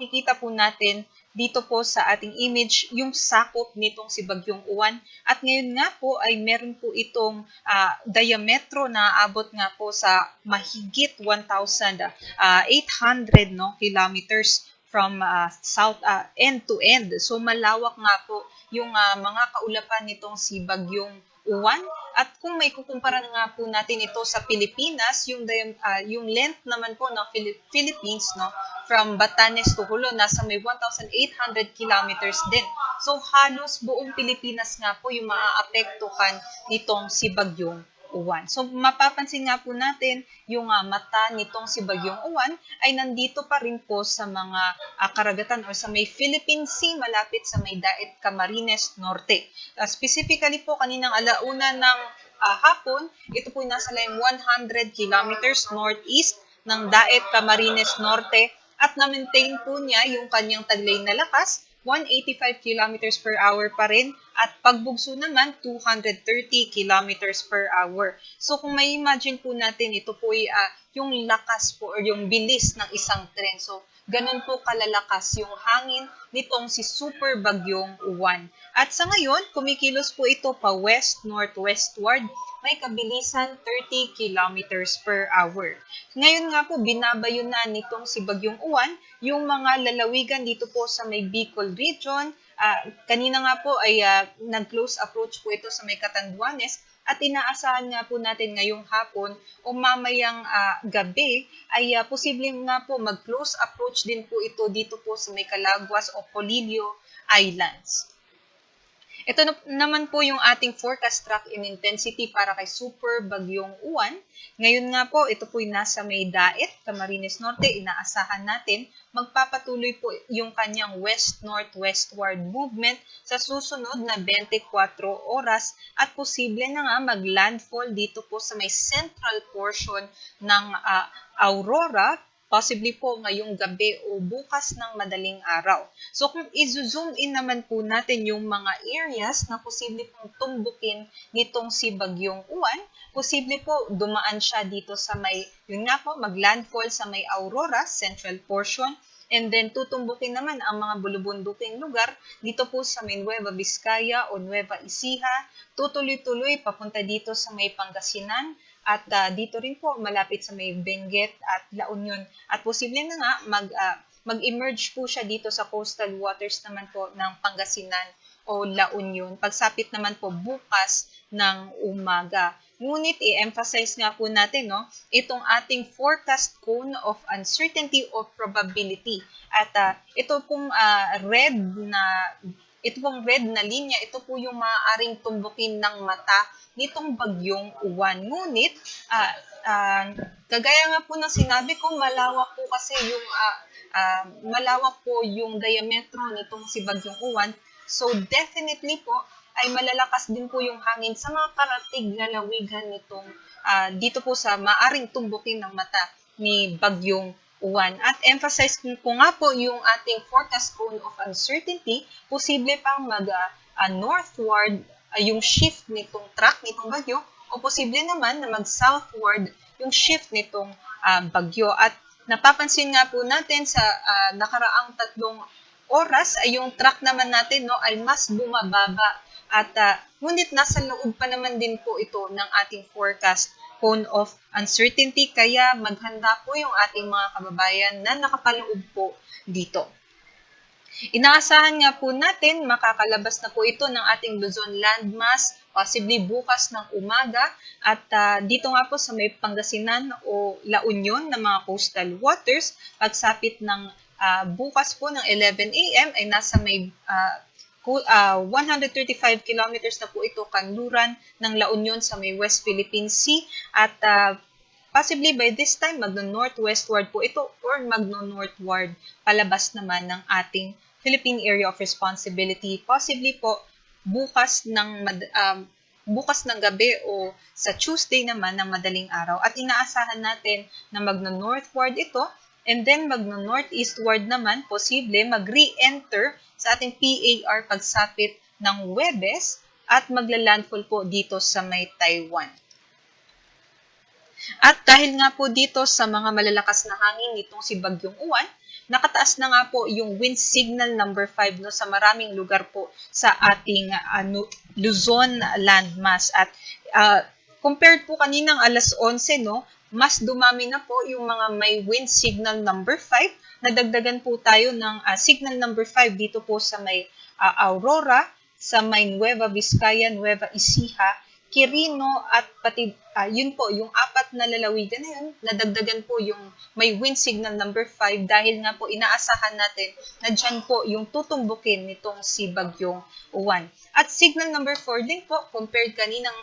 makikita po natin dito po sa ating image yung sakop nitong si Bagyong Uwan. At ngayon nga po ay meron po itong ah, diametro na abot nga po sa mahigit 1,800 no, kilometers from ah, south ah, end to end. So malawak nga po yung ah, mga kaulapan nitong si Bagyong Uwan. At kung may kukumpara nga po natin ito sa Pilipinas, yung ah, yung length naman po ng Phili- Philippines no from Batanes to Hulo nasa may 1,800 kilometers din. So halos buong Pilipinas nga po yung maaapektuhan nitong si Bagyong Uwan. So mapapansin nga po natin yung ah, mata nitong si Bagyong Uwan ay nandito pa rin po sa mga ah, karagatan or sa may Philippine Sea malapit sa may Daet Camarines Norte. Uh, specifically po kaninang alauna ng ah, hapon, ito po nasa layong 100 kilometers northeast ng Daet Camarines Norte at na-maintain po niya yung kanyang taglay na lakas 185 kilometers per hour pa rin at pagbugso naman 230 kilometers per hour. So kung may imagine po natin ito po ay ah, yung lakas po or yung bilis ng isang tren. So ganun po kalalakas yung hangin nitong si Super Bagyong Uwan. At sa ngayon, kumikilos po ito pa west-northwestward. May kabilisan 30 kilometers per hour. Ngayon nga po, binabayo na nitong si Bagyong Uwan yung mga lalawigan dito po sa may Bicol region. Ah, kanina nga po ay ah, nag-close approach po ito sa may Catanduanes at inaasahan nga po natin ngayong hapon o mamayang ah, gabi ay ah, posible nga po mag-close approach din po ito dito po sa may o Polillo Islands. Ito na, naman po yung ating forecast track in intensity para kay Super Bagyong Uwan. Ngayon nga po, ito po yung nasa may Daet, Camarines Norte. Inaasahan natin, magpapatuloy po yung kanyang west-northwestward movement sa susunod na 24 oras at posible na nga mag-landfall dito po sa may central portion ng ah, Aurora possibly po ngayong gabi o bukas ng madaling araw. So kung i-zoom in naman po natin yung mga areas na posible pong tumbukin nitong si Bagyong Uwan, posible po dumaan siya dito sa may, yun nga po, mag-landfall sa may Aurora, central portion, and then tutumbukin naman ang mga bulubunduking lugar dito po sa may Nueva Vizcaya o Nueva Ecija, tutuloy-tuloy papunta dito sa may Pangasinan, at ah, dito rin po malapit sa may Benguet at La Union at posible na nga mag ah, mag-emerge po siya dito sa coastal waters naman po ng Pangasinan o La Union pagsapit naman po bukas ng umaga. Ngunit i-emphasize nga po natin no, itong ating forecast cone of uncertainty or probability. At ah, ito pong ah, red na ito pong red na linya, ito po yung maaaring tumbukin ng mata nitong bagyong uwan. Ngunit, ah, ah, kagaya nga po ng sinabi ko, malawak po kasi yung ah, ah, malawak po yung diametro nitong si bagyong uwan. So definitely po ay malalakas din po yung hangin sa mga karatig na lawigan nitong ah, dito po sa maaring tumbukin ng mata ni bagyong uwan. At emphasize ko nga po yung ating forecast cone of uncertainty, posible pang mag ah, ah, northward ah, yung shift nitong track nitong bagyo o posible naman na mag-southward yung shift nitong ah, bagyo. At napapansin nga po natin sa ah, nakaraang tatlong oras ay yung track naman natin no ay mas bumababa at ah, ngunit nasa loob pa naman din po ito ng ating forecast cone of uncertainty kaya maghanda po yung ating mga kababayan na nakapaloob po dito. Inaasahan nga po natin makakalabas na po ito ng ating Luzon landmass possibly bukas ng umaga at ah, dito nga po sa may Pangasinan o La Union na mga coastal waters pagsapit ng ah, bukas po ng 11 a.m. ay nasa may ah, ku- ah, 135 kilometers na po ito kanluran ng La Union sa may West Philippine Sea. At ah, possibly by this time magno-northwestward po ito or magno-northward palabas naman ng ating Philippine Area of Responsibility. Possibly po bukas ng um, bukas ng gabi o sa Tuesday naman ng madaling araw. At inaasahan natin na magno-northward ito and then magno-northeastward naman posible mag-re-enter sa ating PAR pagsapit ng Webes at magla-landfall po dito sa may Taiwan. At dahil nga po dito sa mga malalakas na hangin nitong si Bagyong Uwan, nakataas na nga po yung wind signal number 5 no sa maraming lugar po sa ating ano Luzon landmass at uh, compared po kaninang alas 11 no mas dumami na po yung mga may wind signal number 5 nadagdagan po tayo ng uh, signal number 5 dito po sa may uh, Aurora sa may Nueva Vizcaya, Nueva Ecija, Quirino at pati uh, yun po yung apat na lalawigan na yun nadagdagan po yung may wind signal number 5 dahil nga po inaasahan natin na dyan po yung tutumbukin nitong si Bagyong Uwan. At signal number 4 din po compared kaninang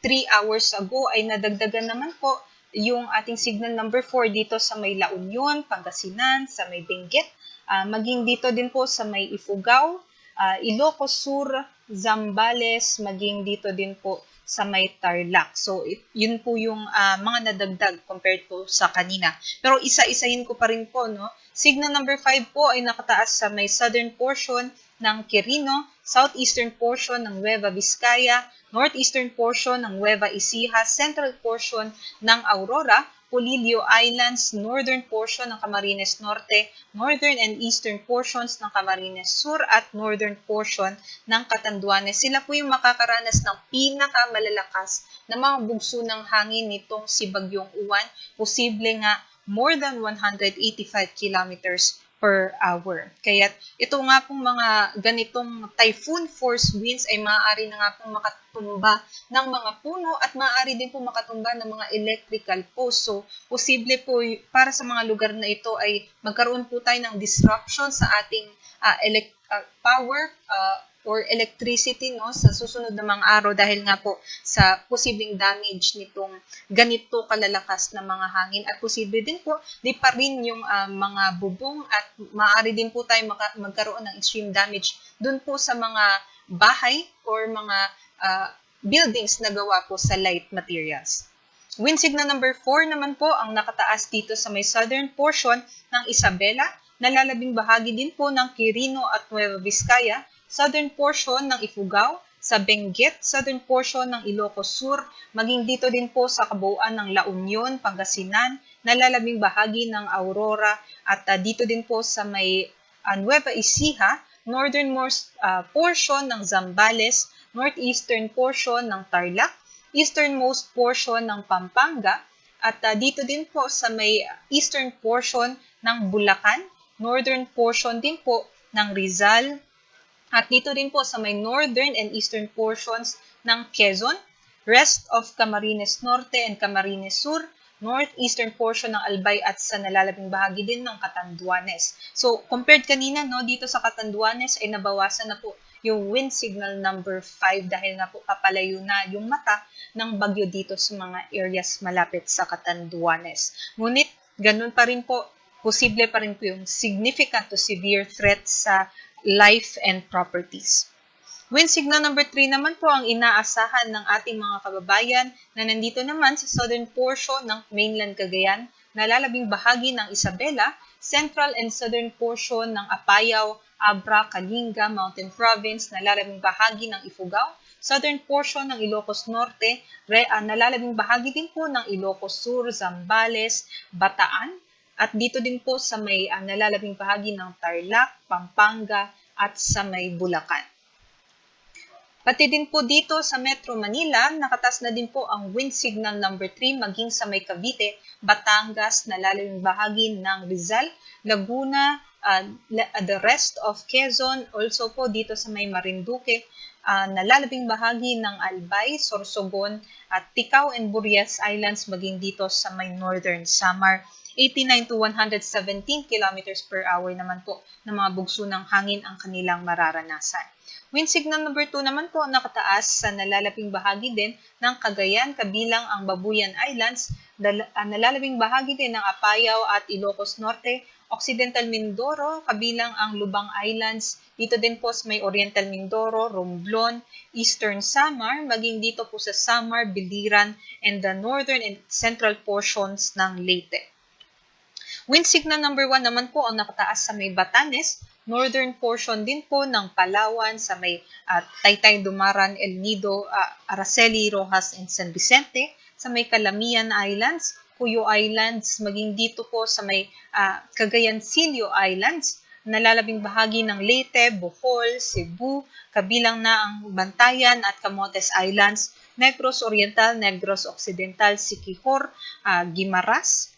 3 uh, hours ago ay nadagdagan naman po yung ating signal number 4 dito sa may La Union, Pangasinan, sa may Benguet, uh, maging dito din po sa may Ifugao, uh, Ilocos Sur, Zambales, maging dito din po sa may Tarlac. So, it, yun po yung uh, mga nadagdag compared po sa kanina. Pero isa-isahin ko pa rin po, no? Signal number 5 po ay nakataas sa may southern portion ng Quirino, southeastern portion ng Nueva Vizcaya, northeastern portion ng Nueva Ecija, central portion ng Aurora, Polillo Islands, northern portion ng Camarines Norte, northern and eastern portions ng Camarines Sur at northern portion ng Catanduanes. Sila po yung makakaranas ng pinakamalalakas na mga bugso ng hangin nitong si Bagyong Uwan. Posible nga more than 185 kilometers per hour. Kaya ito nga pong mga ganitong typhoon force winds ay maaari na nga pong makatumba ng mga puno at maaari din po makatumba ng mga electrical post. So, posible po para sa mga lugar na ito ay magkaroon po tayo ng disruption sa ating uh, elect- uh, power uh, or electricity no sa susunod na mga araw dahil nga po sa posibleng damage nitong ganito kalalakas na mga hangin at posible din po di pa rin yung uh, mga bubong at maaari din po tayo magkaroon ng extreme damage dun po sa mga bahay or mga uh, buildings na gawa po sa light materials. Wind signal number 4 naman po ang nakataas dito sa may southern portion ng Isabela, nalalabing bahagi din po ng Quirino at Nueva Vizcaya, southern portion ng Ifugao, sa Benguet, southern portion ng Ilocos Sur, maging dito din po sa kabuuan ng La Union, Pangasinan, nalalabing bahagi ng Aurora, at uh, dito din po sa may uh, Nueva Ecija, northernmost uh, portion ng Zambales, northeastern portion ng Tarlac, easternmost portion ng Pampanga, at uh, dito din po sa may eastern portion ng Bulacan, northern portion din po ng Rizal, at dito din po sa may northern and eastern portions ng Quezon, rest of Camarines Norte and Camarines Sur, northeastern portion ng Albay at sa nalalabing bahagi din ng Catanduanes. So, compared kanina, no, dito sa Catanduanes ay nabawasan na po yung wind signal number 5 dahil nga po papalayo na yung mata ng bagyo dito sa mga areas malapit sa Catanduanes. Ngunit, ganun pa rin po, posible pa rin po yung significant to severe threat sa life and properties. Wind signal number 3 naman po ang inaasahan ng ating mga kababayan na nandito naman sa southern portion ng mainland Cagayan, nalalabing bahagi ng Isabela, central and southern portion ng Apayao, Abra, Kalinga, Mountain Province, nalalabing bahagi ng Ifugao, southern portion ng Ilocos Norte, re, uh, nalalabing bahagi din po ng Ilocos Sur, Zambales, Bataan, at dito din po sa may uh, nalalabing bahagi ng Tarlac, Pampanga at sa may Bulacan. Pati din po dito sa Metro Manila, nakatas na din po ang wind signal number 3 maging sa may Cavite, Batangas, nalalabing bahagi ng Rizal, Laguna, uh, the rest of Quezon, also po dito sa may Marinduque, uh, nalalabing bahagi ng Albay, Sorsogon, at Ticao and Burias Islands maging dito sa may Northern Samar 89 to 117 kilometers per hour naman po ng mga bugso ng hangin ang kanilang mararanasan. Wind signal number 2 naman po nakataas sa nalalaping bahagi din ng Cagayan kabilang ang Babuyan Islands, ah, nalalabing bahagi din ng Apayao at Ilocos Norte, Occidental Mindoro kabilang ang Lubang Islands, dito din po may Oriental Mindoro, Romblon, Eastern Samar, maging dito po sa Samar, Biliran, and the northern and central portions ng Leyte. Wind signal number 1 naman po ang nakataas sa may Batanes, northern portion din po ng Palawan sa may uh, Taytay, Dumaran, El Nido, uh, Araceli, Rojas, and San Vicente, sa may Calamian Islands, Puyo Islands, maging dito po sa may uh, Cagayancillo Islands, nalalabing bahagi ng Leyte, Bohol, Cebu, kabilang na ang Bantayan at Camotes Islands, Negros Oriental, Negros Occidental, Siquijor, uh, Guimaras,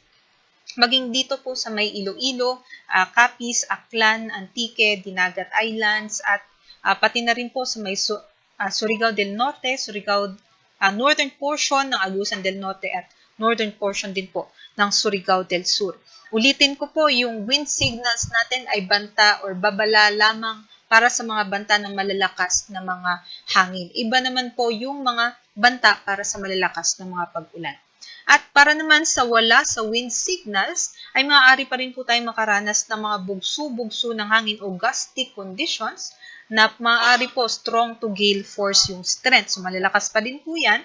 maging dito po sa may Iloilo, uh, Capiz, Aklan, Antique, Dinagat Islands, at uh, pati na rin po sa may Su- uh, Surigao del Norte, Surigao, uh, northern portion ng Agusan del Norte at northern portion din po ng Surigao del Sur. Ulitin ko po, yung wind signals natin ay banta or babala lamang para sa mga banta ng malalakas na mga hangin. Iba naman po yung mga banta para sa malalakas na mga pag-ulan. At para naman sa wala sa wind signals, ay maaari pa rin po tayong makaranas ng mga bugso-bugso ng hangin o gusty conditions na maaari po strong to gale force yung strength. So malalakas pa din po yan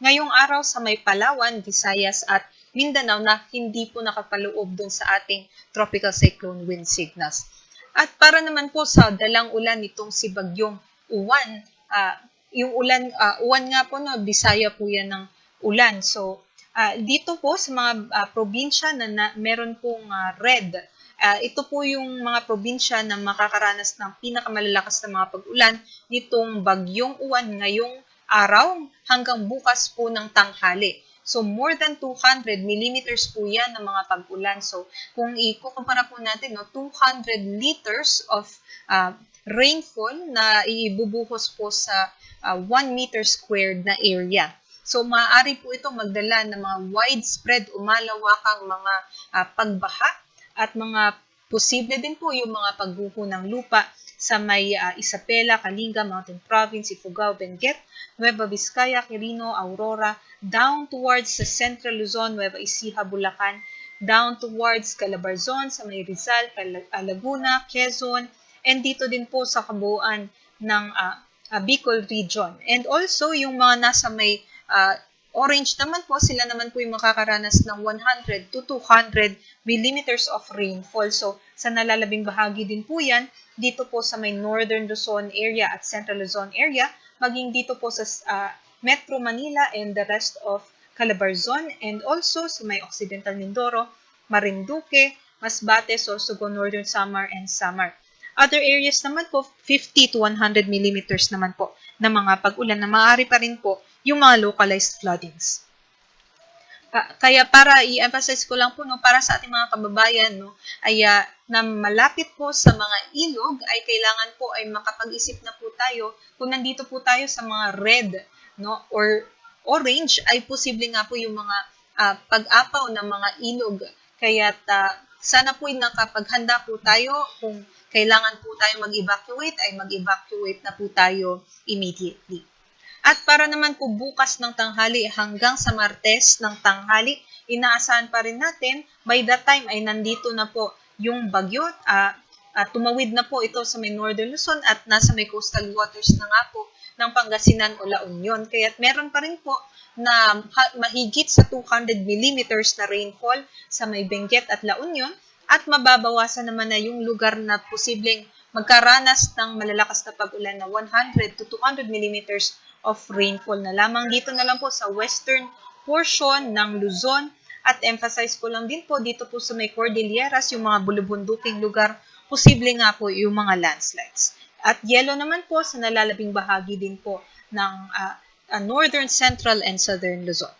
ngayong araw sa may Palawan, Visayas at Mindanao na hindi po nakapaloob dun sa ating tropical cyclone wind signals. At para naman po sa dalang ulan nitong si Bagyong Uwan, uh, yung ulan, uh, uwan nga po, no, Bisaya po yan ng ulan. So, uh, dito po sa mga uh, probinsya na, na meron pong uh, red, uh, ito po yung mga probinsya na makakaranas ng pinakamalalakas na mga pag-ulan nitong Bagyong Uwan ngayong araw hanggang bukas po ng tanghali. So, more than 200 millimeters po yan ng mga pag-ulan. So, kung ikukumpara po natin, no, 200 liters of uh, rainfall na ibubuhos po sa uh, 1 meter squared na area. So, maaari po ito magdala ng mga widespread umalawakang mga uh, pagbaha at mga posible din po yung mga pagbuho ng lupa sa may uh, Isabela, Kalinga, Mountain Province, Ifugao, Benguet, Nueva Vizcaya, Quirino, Aurora, down towards sa Central Luzon, Nueva Ecija, Bulacan, down towards Calabarzon, sa may Rizal, Laguna, Quezon, and dito din po sa kabuuan ng uh, uh, Bicol region. And also, yung mga nasa may uh, Orange naman po, sila naman po yung makakaranas ng 100 to 200 millimeters of rainfall. So, sa nalalabing bahagi din po yan, dito po sa may Northern Luzon area at Central Luzon area, maging dito po sa uh, Metro Manila and the rest of Calabarzon, and also sa may Occidental Mindoro, Marinduque, Masbate, Sorsogon, Northern Samar, and Samar. Other areas naman po, 50 to 100 millimeters naman po na mga pag-ulan na maaari pa rin po yung mga localized floodings. Kaya para i-emphasize ko lang po, no, para sa ating mga kababayan, no, ay uh, na malapit po sa mga ilog, ay kailangan po ay makapag-isip na po tayo kung nandito po tayo sa mga red no, or orange, ay posible nga po yung mga uh, pag-apaw ng mga ilog. Kaya uh, sana po nakapaghanda po tayo kung kailangan po tayo mag-evacuate, ay mag-evacuate na po tayo immediately. At para naman po bukas ng tanghali hanggang sa Martes ng tanghali, inaasahan pa rin natin, by that time ay nandito na po yung bagyo, uh, uh, tumawid na po ito sa may Northern Luzon at nasa may coastal waters na nga po ng Pangasinan o La Union. Kaya meron pa rin po na mahigit sa 200 millimeters na rainfall sa may Benguet at La Union at mababawasan naman na yung lugar na posibleng magkaranas ng malalakas na pag-ulan na 100 to 200 millimeters of rainfall na lamang. Dito na lang po sa western portion ng Luzon at emphasize ko lang din po dito po sa may Cordilleras, yung mga bulubunduking lugar, posible nga po yung mga landslides. At yellow naman po sa nalalabing bahagi din po ng uh, uh, northern, central, and southern Luzon.